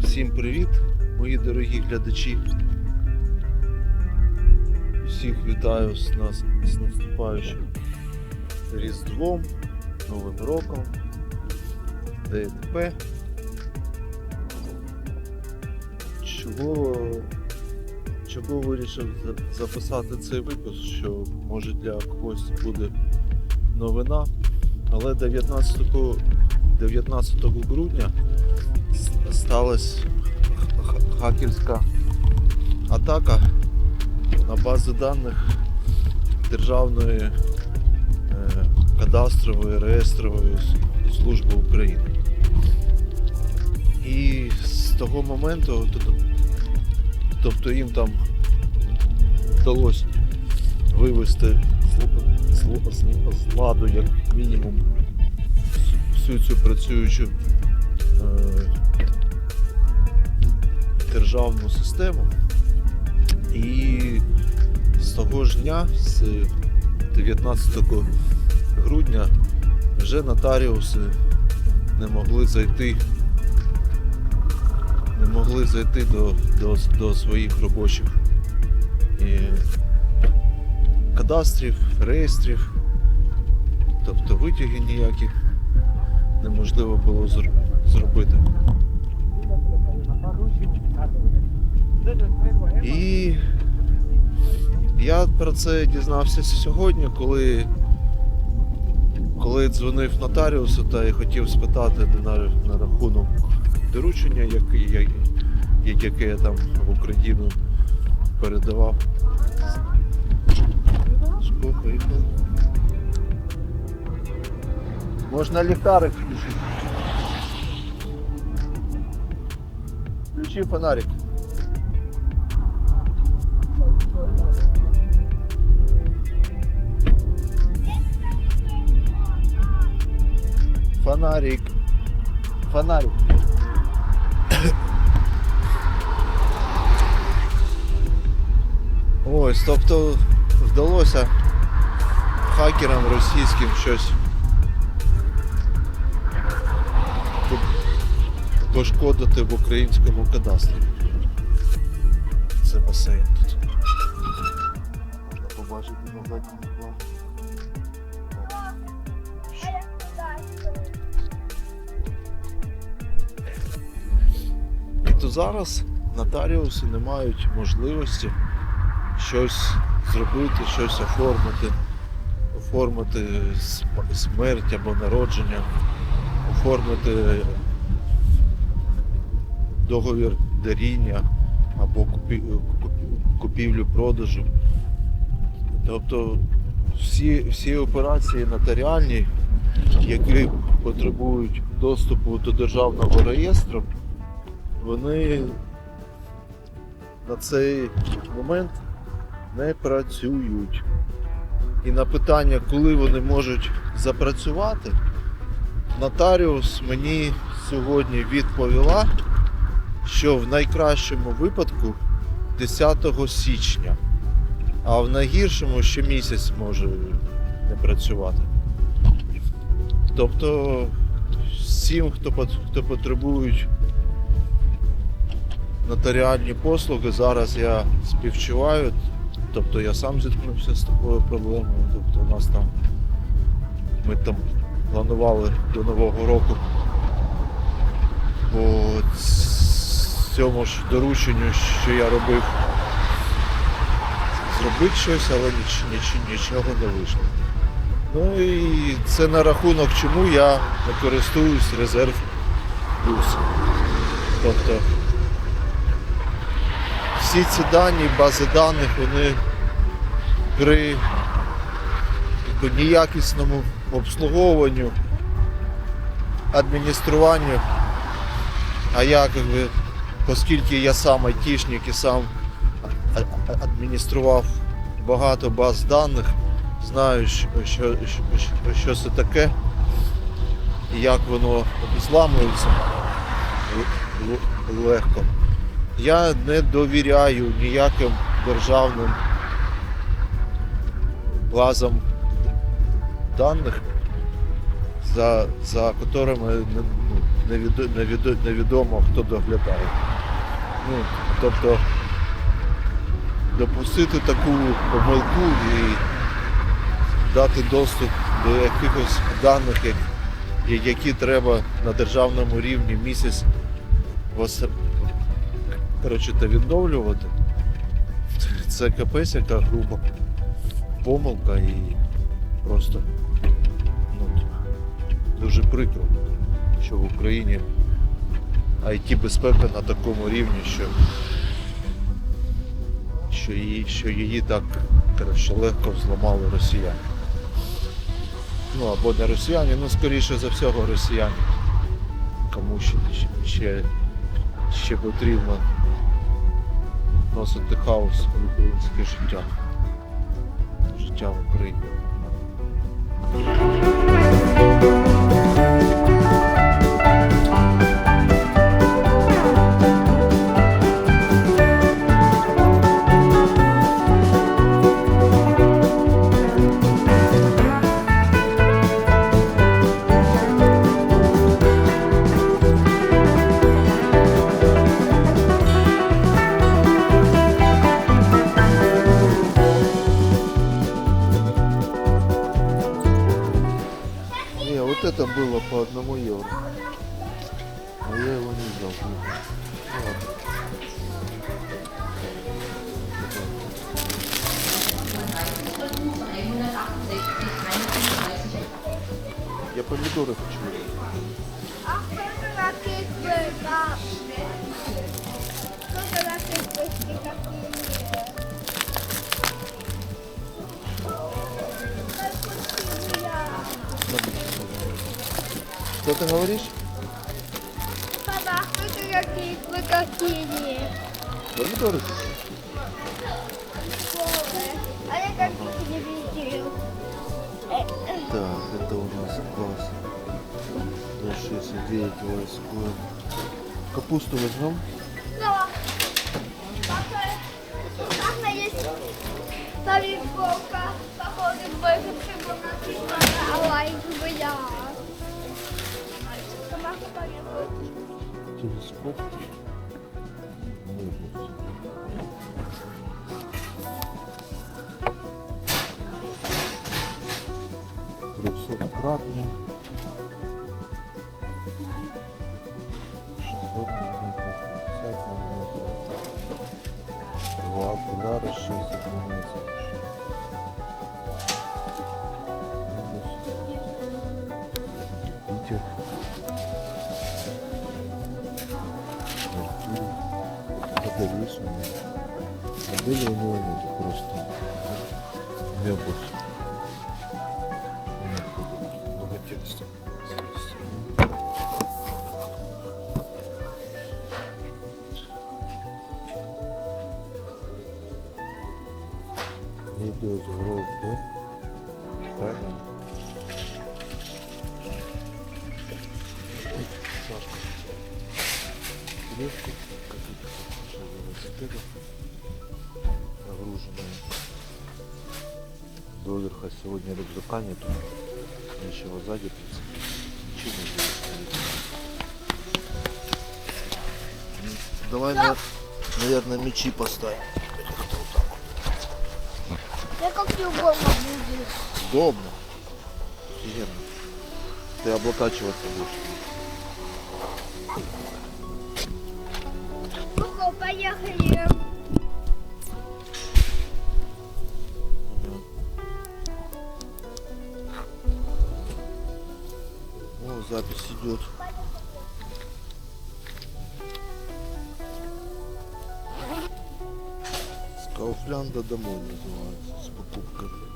Всім привіт, мої дорогі глядачі. Всіх вітаю з нас з наступаючим Різдвом, Новим роком, ДТП. Чого, чого вирішив записати цей випуск, що може для когось буде новина, але 19, 19 грудня сталася хакерська атака на бази даних Державної е, кадастрової реєстрової служби України. І з того моменту, тобто їм там вдалося вивести з ладу як мінімум всю цю працюючу е, державну систему. І з того ж дня, з 19 грудня, вже нотаріуси не могли зайти, не могли зайти до, до, до своїх робочих е, кадастрів, реєстрів, тобто витяги ніякі неможливо було зр- зробити. І я про це дізнався сьогодні, коли, коли дзвонив нотаріусу та і хотів спитати на, на рахунок доручення, яке, я- яке я там в Україну передавав. Слухай, Можна ліхтарик включити. Включи фонарик. Фонарик. Фонарик. Ось, тобто вдалося хакерам російським щось пошкодити в українському кадастрі. Це басейн тут. Можна побачити на задньому плані. І то зараз нотаріуси не мають можливості щось зробити, щось оформити, оформити смерть або народження, оформити договір даріння або купі- купі- купівлю-продажу. Тобто всі, всі операції нотаріальні, які потребують доступу до державного реєстру, вони на цей момент не працюють. І на питання, коли вони можуть запрацювати, нотаріус мені сьогодні відповіла, що в найкращому випадку 10 січня, а в найгіршому ще місяць може не працювати. Тобто всім, хто, хто потребують нотаріальні послуги, зараз я співчуваю. Тобто я сам зіткнувся з такою проблемою. Тобто у нас там ми там планували до Нового року по цьому ж дорученню, що я робив, зробити щось, але ніч, ніч, нічого не вийшло. Ну і це на рахунок, чому я не користуюсь резерв плюс. Тобто всі ці дані, бази даних, вони при неякісному обслуговуванню, адмініструванню. А я, якби, оскільки я сам айтішник і сам адміністрував багато баз даних, знаю, що, що, що, це таке і як воно зламується легко. Я не довіряю ніяким державним базам даних за, за котрими не- ну, невідо- невідо- невідомо хто доглядає. Ну, тобто допустити таку помилку і дати доступ до якихось даних, які треба на державному рівні місяць коротше, та відновлювати. Це капець, яка груба помилка і просто ну, дуже прикро, що в Україні it безпека на такому рівні, що, що, її, що її так коротше, легко взламали росіяни. Ну або не росіяни, ну скоріше за всього росіяни. Кому ще, ще, ще потрібно вносити хаос в українське життя. Життя в Україні. steht Что ты говоришь? Папа, könnte Rakete какие? Помидоры? А я как не видел. Так, это у нас класс. До 69 войской. Капусту возьмем. Да. Папа есть тарифовка. Походу, больше всего на типа, а лайк бы я. Телескоп. Трехсоткратный. вилювали просто вебус. Богательство. Идет гроб, да? Правильно? Легкий, как велосипедов. Доверха сегодня рюкзака нету. Ничего сзади, в принципе. Ничего не будет. Давай, на, наверное, мечи поставим. Как-то вот так вот. Я как любого буду. Удобно. Офигенно. Ты облокачиваться будешь. Ну, поехали. О, запись идет. С Кауфлянда домой называется, с покупками.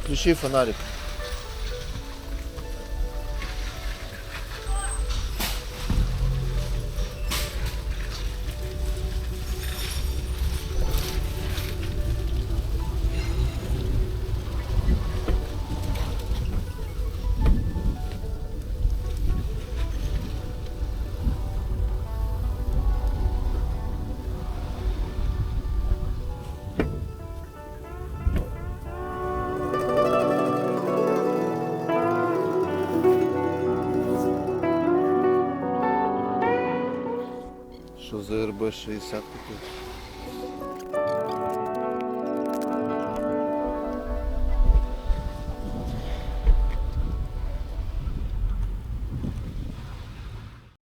Включи фонарик. ЗРБ 60 такий.